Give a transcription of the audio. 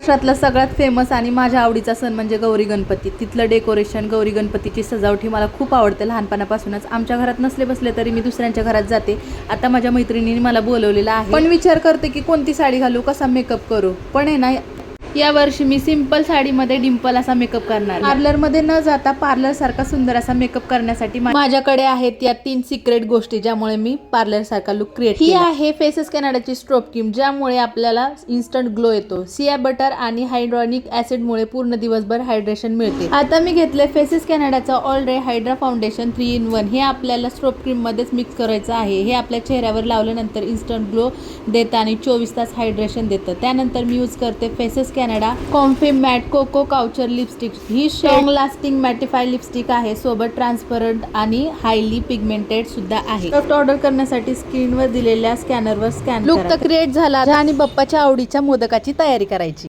महाराष्ट्रातला सगळ्यात फेमस आणि माझ्या आवडीचा सण म्हणजे गौरी गणपती. तिथलं डेकोरेशन गौरी गणपतीची सजावटी मला खूप आवडते. लहानपणापासूनच आमच्या घरात नसले बसले तरी मी दुसऱ्यांच्या घरात जाते. आता माझ्या मैत्रिणीने मला बोलवलेलं आहे. पण विचार करते की कोणती साडी घालू कसा मेकअप करू? पण आहे ना या वर्षी मी सिंपल साडीमध्ये डिंपल असा मेकअप करणार. पार्लरमध्ये न जाता पार्लर सारखा सुंदर असा मेकअप करण्यासाठी माझ्याकडे आहेत या तीन सिक्रेट गोष्टी ज्यामुळे मी पार्लर सारखा लुक क्रिएट ही आहे फेसेस कॅनडाची स्ट्रोप क्रीम ज्यामुळे आपल्याला इन्स्टंट ग्लो येतो. सिया बटर आणि हायड्रॉनिक ऍसिडमुळे पूर्ण दिवसभर हायड्रेशन मिळते. आता मी घेतले Faces कॅनडाचं all day hydra foundation three in one हे आपल्याला स्ट्रोप क्रीम मध्येच मिक्स करायचं आहे. हे आपल्या चेहऱ्यावर लावल्यानंतर इन्स्टंट ग्लो देतं आणि चोवीस तास हायड्रेशन देतं. त्यानंतर मी यूज करते Faces Canada comfy matte coco couture lipstick ही स्ट्रॉंग लास्टिंग मॅटिफाय लिपस्टिक आहे. सोबत ट्रान्सपरंट आणि हायली पिगमेंटेड सुद्धा आहे. प्रोडक्ट ऑर्डर करण्यासाठी स्क्रीनवर दिलेल्या स्कॅनरवर स्कॅन लुक तर क्रिएट झाला आणि बप्पाच्या आवडीच्या मोदकाची तयारी करायची.